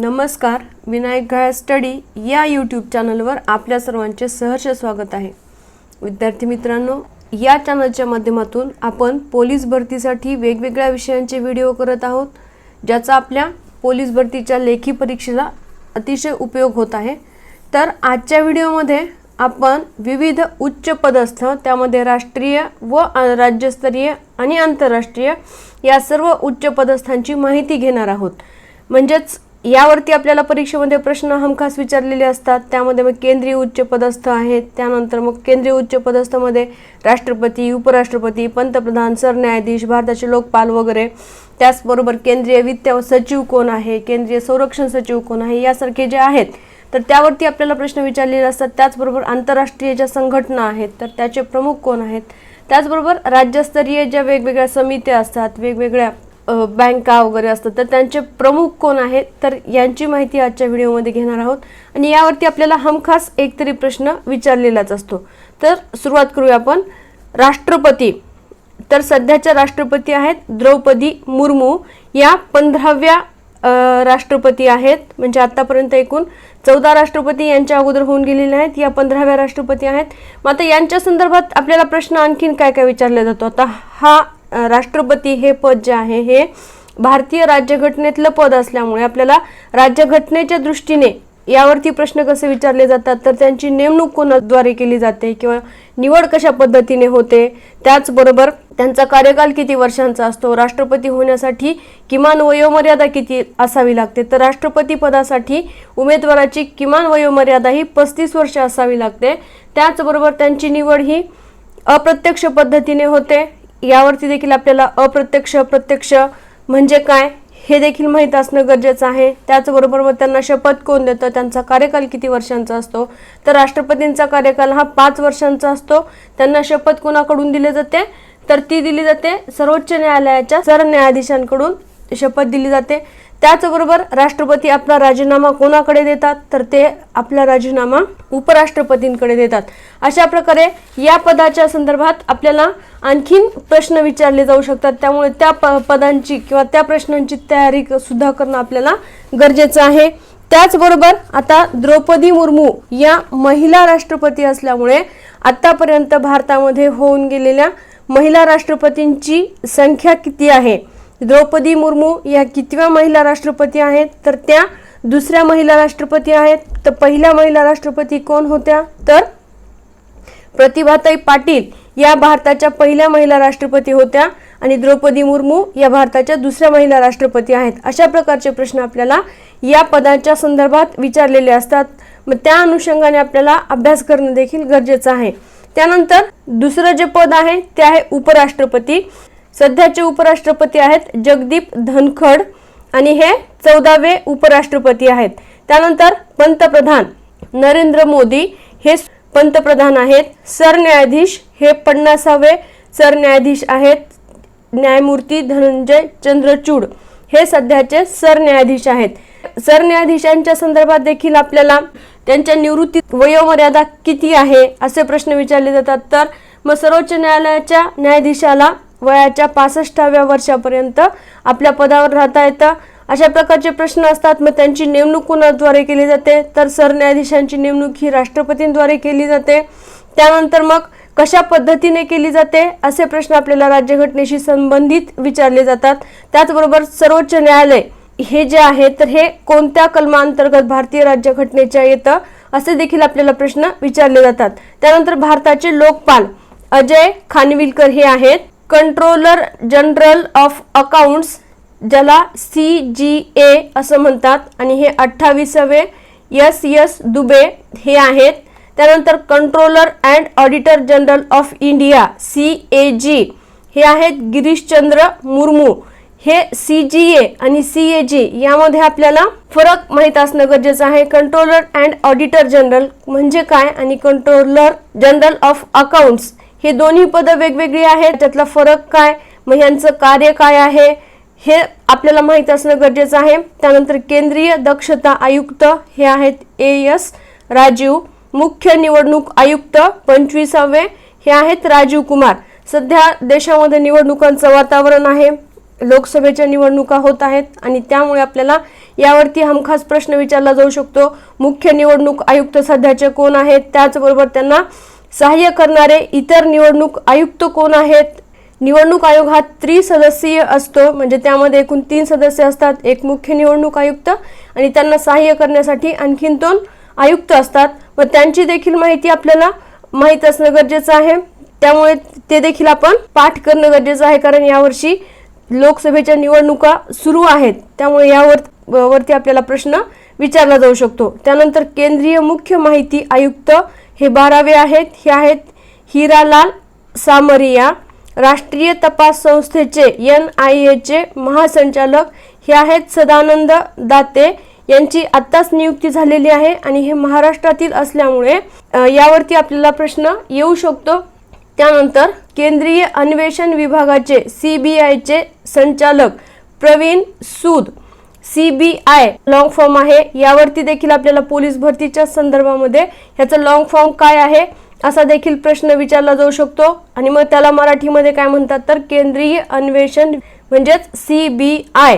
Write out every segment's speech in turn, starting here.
नमस्कार विनायक घाळ स्टडी या यूट्यूब चॅनलवर आपल्या सर्वांचे सहर्ष स्वागत आहे. विद्यार्थी मित्रांनो या चॅनलच्या माध्यमातून आपण पोलीस भरतीसाठी वेगवेगळ्या विषयांचे व्हिडिओ करत आहोत ज्याचा आपल्या पोलीस भरतीच्या लेखी परीक्षेला अतिशय उपयोग होत आहे. तर आजच्या व्हिडिओमध्ये आपण विविध उच्च पदस्थ त्यामध्ये राष्ट्रीय व राज्यस्तरीय आणि आंतरराष्ट्रीय या सर्व उच्च पदस्थांची माहिती घेणार आहोत. म्हणजेच यावरती आपल्याला परीक्षेमध्ये प्रश्न हमखास विचारलेले असतात. त्यामध्ये मग केंद्रीय उच्च पदस्थ आहेत. त्यानंतर मग केंद्रीय उच्च पदस्थमध्ये राष्ट्रपती उपराष्ट्रपती पंतप्रधान सरन्यायाधीश भारताचे लोकपाल वगैरे. त्याचबरोबर केंद्रीय वित्त सचिव कोण आहे? केंद्रीय संरक्षण सचिव कोण आहे? यासारखे जे आहेत. तर त्यावरती आपल्याला प्रश्न विचारलेले असतात. त्याचबरोबर आंतरराष्ट्रीय ज्या संघटना आहेत तर त्याचे प्रमुख कोण आहेत? त्याचबरोबर राज्यस्तरीय ज्या वेगवेगळ्या समित्या असतात वेगवेगळ्या बँका वगैरे असतात तर त्यांचे प्रमुख कोण आहेत तर यांची माहिती आजच्या व्हिडिओमध्ये घेणार आहोत. आणि यावरती आपल्याला हमखास एक तरी प्रश्न विचारलेलाच असतो. तर सुरुवात करूया आपण. राष्ट्रपती. तर सध्याच्या राष्ट्रपती आहेत द्रौपदी मुर्मू. या पंधराव्या राष्ट्रपती आहेत म्हणजे आतापर्यंत एकूण चौदा राष्ट्रपती यांच्या अगोदर होऊन गेलेले आहेत या पंधराव्या राष्ट्रपती आहेत. मग आता यांच्या संदर्भात आपल्याला प्रश्न आणखीन काय काय विचारला जातो? आता हा राष्ट्रपती हे पद जे आहे हे भारतीय राज्यघटनेतलं पद असल्यामुळे आपल्याला राज्यघटनेच्या दृष्टीने यावरती प्रश्न कसे विचारले जातात तर त्यांची नेमणूक कोणाद्वारे केली जाते किंवा निवड कशा पद्धतीने होते त्याचबरोबर त्यांचा कार्यकाल किती वर्षांचा असतो राष्ट्रपती होण्यासाठी किमान वयोमर्यादा किती असावी लागते तर राष्ट्रपती पदासाठी उमेदवाराची किमान वयोमर्यादा ही पस्तीस वर्ष असावी लागते. त्याचबरोबर त्यांची निवड ही अप्रत्यक्ष पद्धतीने होते. यावरती देखील आपल्याला अप्रत्यक्ष प्रत्यक्ष म्हणजे काय हे देखील माहीत असणं गरजेचं आहे. त्याचबरोबर मग त्यांना शपथ कोण देतं? त्यांचा कार्यकाल किती वर्षांचा असतो? तर राष्ट्रपतींचा कार्यकाल हा पाच वर्षांचा असतो. त्यांना शपथ कोणाकडून दिली जाते? तर ती दिली जाते सर्वोच्च न्यायालयाच्या सरन्यायाधीशांकडून. शपथ दिली जाते. त्याचबरोबर राष्ट्रपती आपला राजीनामा कोणाकडे देतात? तर ते आपला राजीनामा उपराष्ट्रपतींकडे देतात. अशा प्रकारे या पदाच्या संदर्भात आपल्याला आणखीन प्रश्न विचारले जाऊ शकतात. त्यामुळे त्या प पदांची किंवा त्या प्रश्नांची तयारी सुद्धा करणं आपल्याला गरजेचं आहे. त्याचबरोबर आता द्रौपदी मुर्मू या महिला राष्ट्रपती असल्यामुळे आतापर्यंत भारतामध्ये होऊन गेलेल्या महिला राष्ट्रपतींची संख्या किती आहे? द्रौपदी मुर्मू या कितव्या महिला राष्ट्रपती आहेत? तर त्या दुसऱ्या महिला राष्ट्रपती आहेत. तर पहिल्या महिला राष्ट्रपती कोण होत्या? तर प्रतिभाताई पाटील या भारताच्या पहिल्या महिला राष्ट्रपती होत्या आणि द्रौपदी मुर्मू या भारताच्या दुसऱ्या महिला राष्ट्रपती आहेत. अशा प्रकारचे प्रश्न आपल्याला या पदाच्या संदर्भात विचारलेले असतात. मग त्या अनुषंगाने आपल्याला अभ्यास करणं देखील गरजेचं आहे. त्यानंतर दुसरं जे पद आहे ते आहे उपराष्ट्रपती. सध्याचे उपराष्ट्रपती आहेत जगदीप धनखड आणि हे चौदावे उपराष्ट्रपती आहेत. त्यानंतर पंतप्रधान नरेंद्र मोदी हे पंतप्रधान आहेत. सरन्यायाधीश हे पन्नासावे सरन्यायाधीश आहेत. न्यायमूर्ती धनंजय चंद्रचूड हे सध्याचे सरन्यायाधीश आहेत. सरन्यायाधीशांच्या संदर्भात देखील आपल्याला त्यांच्या निवृत्ती वयोमर्यादा किती आहे असे प्रश्न विचारले जातात. तर मग सर्वोच्च न्यायालयाच्या न्यायाधीशाला वयाच्या पासष्टाव्या वर्षापर्यंत आपल्या पदावर राहता येतं. अशा प्रकारचे प्रश्न असतात. मग त्यांची नेमणूक कुणाद्वारे केली जाते? तर सरन्यायाधीशांची नेमणूक ही राष्ट्रपतींद्वारे केली जाते. त्यानंतर मग कशा पद्धतीने केली जाते? असे प्रश्न आपल्याला राज्यघटनेशी संबंधित विचारले जातात. त्याचबरोबर सर्वोच्च न्यायालय हे जे आहे तर हे कोणत्या कलमांतर्गत भारतीय राज्यघटनेच्या येतं? असे देखील आपल्याला प्रश्न विचारले जातात. त्यानंतर भारताचे लोकपाल अजय खानविलकर हे आहेत. कंट्रोलर जनरल ऑफ अकाउंट्स ज्याला सी जी ए असं म्हणतात आणि हे अठ्ठावीसावे यस यस दुबे हे आहेत. त्यानंतर controller and auditor general of India C A G हे आहेत गिरीशचंद्र मुर्मू. हे सी जी ए आणि सी ए जी यामध्ये आपल्याला फरक माहीत असणं गरजेचं आहे. कंट्रोलर अँड ऑडिटर जनरल म्हणजे काय? आणि कंट्रोलर जनरल ऑफ अकाउंट्स हे दोन्ही पदं वेगवेगळी आहेत. त्यातला फरक काय? मग यांचं कार्य काय आहे? हे आपल्याला माहीत असणं गरजेचं आहे. त्यानंतर केंद्रीय दक्षता आयुक्त हे आहेत ए एस राजीव. मुख्य निवडणूक आयुक्त पंचवीसावे हे आहेत राजीव कुमार. सध्या देशामध्ये निवडणुकांचं वातावरण आहे. लोकसभेच्या निवडणुका होत आहेत आणि त्यामुळे आपल्याला यावरती हमखास प्रश्न विचारला जाऊ शकतो. मुख्य निवडणूक आयुक्त सध्याचे कोण आहेत? त्याचबरोबर त्यांना सहाय्य करणारे इतर निवडणूक आयुक्त कोण आहेत? निवडणूक आयोग हा त्रिसदस्यीय असतो. म्हणजे त्यामध्ये एकूण तीन सदस्य असतात. एक मुख्य निवडणूक आयुक्त आणि त्यांना सहाय्य करण्यासाठी आणखीन दोन आयुक्त असतात. व त्यांची देखील माहिती आपल्याला माहीत असणं गरजेचं आहे. त्यामुळे ते देखील आपण पाठ करणं गरजेचं आहे. कारण यावर्षी लोकसभेच्या निवडणुका सुरू आहेत. त्यामुळे यावर वरती आपल्याला प्रश्न विचारला जाऊ शकतो. त्यानंतर केंद्रीय मुख्य माहिती आयुक्त हे बारावे आहेत. हे आहेत हिरालाल सामरिया. राष्ट्रीय तपास संस्थेचे एन आय एचे महासंचालक. हे आहेत सदानंद दाते. यांची आत्ताच नियुक्ती झालेली आहे आणि हे महाराष्ट्रातील असल्यामुळे यावरती आपल्याला प्रश्न येऊ शकतो. त्यानंतर केंद्रीय अन्वेषण विभागाचे सी बी आयचे संचालक Praveen Sood. C B I long form आहे. यावरती देखील आपल्याला पोलीस भरतीच्या संदर्भामध्ये ह्याचं लॉंग फॉर्म काय आहे असा देखील प्रश्न विचारला जाऊ शकतो. आणि मग त्याला मराठीमध्ये काय म्हणतात तर केंद्रीय अन्वेषण म्हणजेच सी बी आय.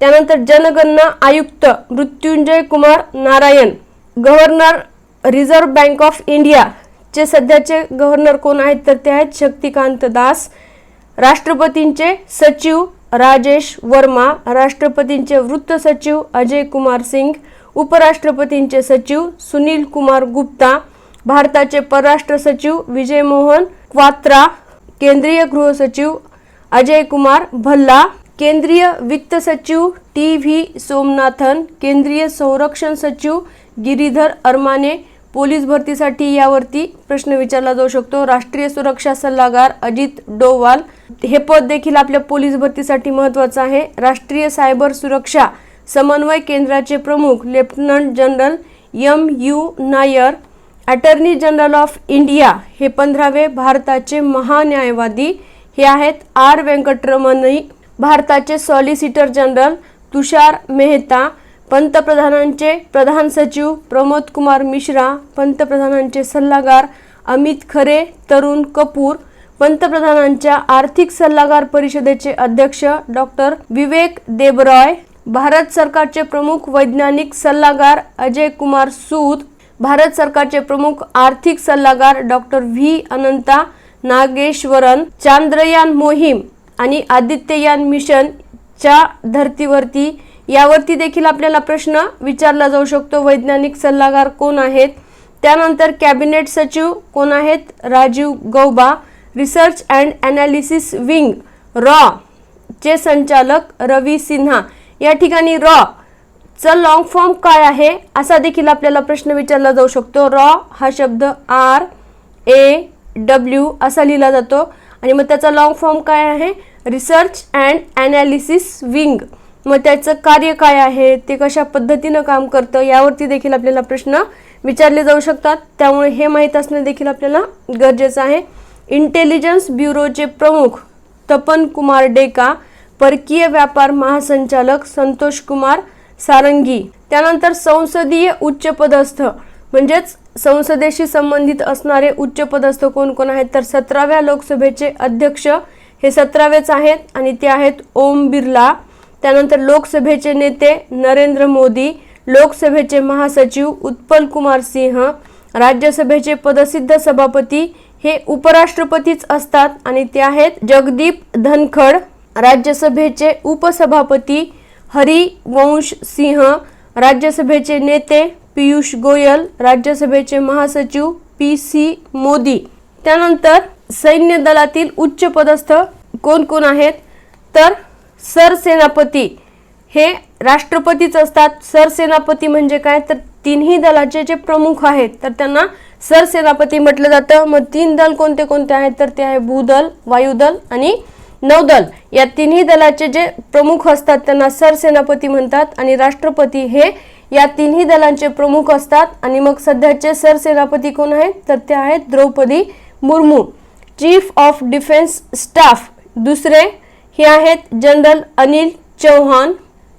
त्यानंतर जनगणना आयुक्त Mrityunjay Kumar Narayan governor reserve bank of India चे सध्याचे गव्हर्नर कोण आहेत तर ते आहेत शक्तिकांत दास राष्ट्रपतींचे सचिव राजेश वर्मा राष्ट्रपतींचे वृत्त सचिव अजय कुमार सिंग उपराष्ट्रपतींचे सचिव सुनील कुमार गुप्ता भारताचे परराष्ट्र सचिव विजय मोहन क्वात्रा केंद्रीय गृह सचिव अजय कुमार भल्ला केंद्रीय वित्त सचिव टी व्ही सोमनाथन केंद्रीय संरक्षण सचिव गिरीधर अरमाने पोलीस भरतीसाठी यावरती प्रश्न विचारला जाऊ शकतो. राष्ट्रीय सुरक्षा सल्लागार अजित डोवाल. हे पद देखील आपल्या पोलीस भरतीसाठी महत्त्वाचं आहे. राष्ट्रीय सायबर सुरक्षा समन्वय केंद्राचे प्रमुख lieutenant general M U Nair attorney general of India हे पंधरावे भारताचे महान्यायवादी हे आहेत. आर. व्यंकटरमणी भारताचे सॉलिसिटर जनरल तुषार मेहता पंतप्रधानांचे प्रधान सचिव प्रमोद कुमार मिश्रा पंतप्रधानांचे सल्लागार अमित खरे तरुण कपूर पंतप्रधानांच्या आर्थिक सल्लागार परिषदेचे अध्यक्ष डॉक्टर विवेक देबरॉय भारत सरकारचे प्रमुख वैज्ञानिक सल्लागार अजय कुमार सूद भारत सरकारचे प्रमुख आर्थिक सल्लागार डॉक्टर व्ही. अनंता नागेश्वरन चांद्रयान मोहीम आणि आदित्ययान मिशनच्या धर्तीवरती यावरती देखील आपल्याला प्रश्न विचारला जाऊ शकतो. वैज्ञानिक सल्लागार कोण आहेत? त्यानंतर कॅबिनेट सचिव कोण आहेत? Rajiv Gauba research and analysis wing raw. चे संचालक रवी सिन्हा. या ठिकाणी रॉ चा लॉंग फॉर्म काय आहे? असा देखील आपल्याला प्रश्न विचारला जाऊ शकतो. रॉ हा शब्द आर ए डब्ल्यू असा लिहिला जातो. आणि मग त्याचा लॉंग फॉर्म काय आहे? Research and analysis wing. मग त्याचं कार्य काय आहे? ते कशा पद्धतीनं काम करतं? यावरती देखील आपल्याला प्रश्न विचारले जाऊ शकतात. त्यामुळे हे माहीत असणं देखील आपल्याला गरजेचं आहे. इंटेलिजन्स ब्युरोचे प्रमुख तपन कुमार डेका परकीय व्यापार महासंचालक संतोष कुमार सारंगी त्यानंतर संसदीय उच्चपदस्थ म्हणजेच संसदेशी संबंधित असणारे उच्चपदस्थ कोण कोण आहेत? तर सतराव्या लोकसभेचे अध्यक्ष हे सतरावेच आहेत आणि ते आहेत ओम बिर्ला. त्यानंतर लोकसभेचे नेते नरेंद्र मोदी लोकसभेचे महासचिव उत्पल कुमार सिंह राज्यसभेचे पदसिद्ध सभापती हे उपराष्ट्रपतीच असतात आणि ते आहेत जगदीप धनखड राज्यसभेचे उपसभापती हरिवंश सिंह राज्यसभेचे नेते पियुष गोयल राज्यसभेचे महासचिव पी सी मोदी. त्यानंतर सैन्य दलातील उच्च पदस्थ कोण कोण आहेत? तर सरसेनापती. हे राष्ट्रपतीच असतात. सरसेनापती म्हणजे काय? तर तिन्ही दलाचे जे प्रमुख आहेत तर त्यांना सरसेनापती म्हटलं जातं. मग तीन दल कोणते कोणते आहेत? तर ते आहे भूदल वायुदल आणि नौदल. या तिन्ही दलाचे जे प्रमुख असतात त्यांना सरसेनापती म्हणतात आणि राष्ट्रपती हे या तिन्ही दलांचे प्रमुख असतात. आणि मग सध्याचे सरसेनापती कोण आहेत? तर ते आहेत Droupadi Murmu chief of defence staff. दुसरे हे आहेत जनरल अनिल चौहान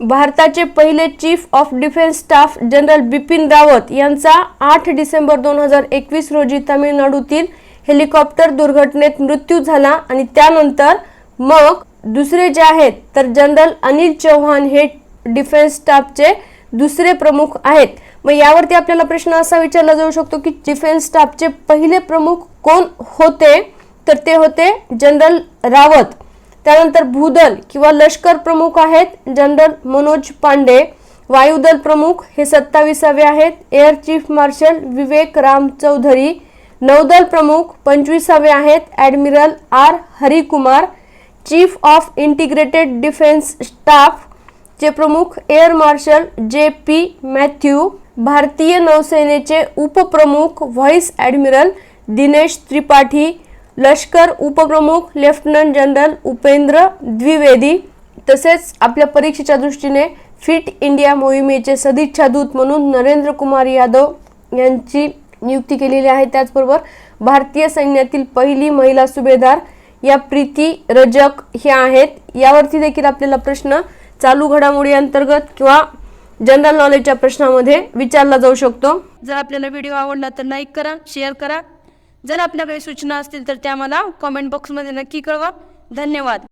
भारताचे पहिले chief of defence staff general Bipin Rawat यांचा आठ डिसेंबर दोन हजार एकवीस रोजी तामिळनाडूतील हेलिकॉप्टर दुर्घटनेत मृत्यू झाला आणि त्यानंतर मग दुसरे जे आहेत तर जनरल अनिल चौहान हे डिफेन्स स्टाफचे दुसरे प्रमुख आहेत. मग यावरती आपल्याला प्रश्न असा विचारला जाऊ शकतो की डिफेन्स स्टाफचे पहिले प्रमुख कोण होते? तर ते होते जनरल रावत. त्यानंतर भूदल किंवा लष्कर प्रमुख आहेत जनरल मनोज पांडे वायुदल प्रमुख हे सत्तावीसावे आहेत air chief marshal Vivek Ram Chaudhari नौदल प्रमुख पंचवीसावे आहेत admiral R Harikumar chief of integrated defence staff चे प्रमुख air marshal J P Mathew भारतीय नौसेनेचे उपप्रमुख व्हाईस ॲडमिरल दिनेश त्रिपाठी लष्कर उपप्रमुख लेफ्टनंट जनरल उपेंद्र द्विवेदी तसेच आपल्या परीक्षेच्या दृष्टीने फिट इंडिया मोहिमेचे सदिच्छा दूत म्हणून नरेंद्र कुमार यादव यांची नियुक्ती केलेली आहे. त्याचबरोबर भारतीय सैन्यातील पहिली महिला सुभेदार या प्रीती रजक ह्या आहेत. यावरती देखील आपल्याला प्रश्न चालू घडामोडी अंतर्गत किंवा जनरल नॉलेजच्या प्रश्नामध्ये विचारला जाऊ शकतो. जर आपल्याला व्हिडिओ आवडला तर लाईक करा शेअर करा. जर आपल्या काही सूचना असतील तर त्या मला कॉमेंट बॉक्समध्ये नक्की कळवा. धन्यवाद.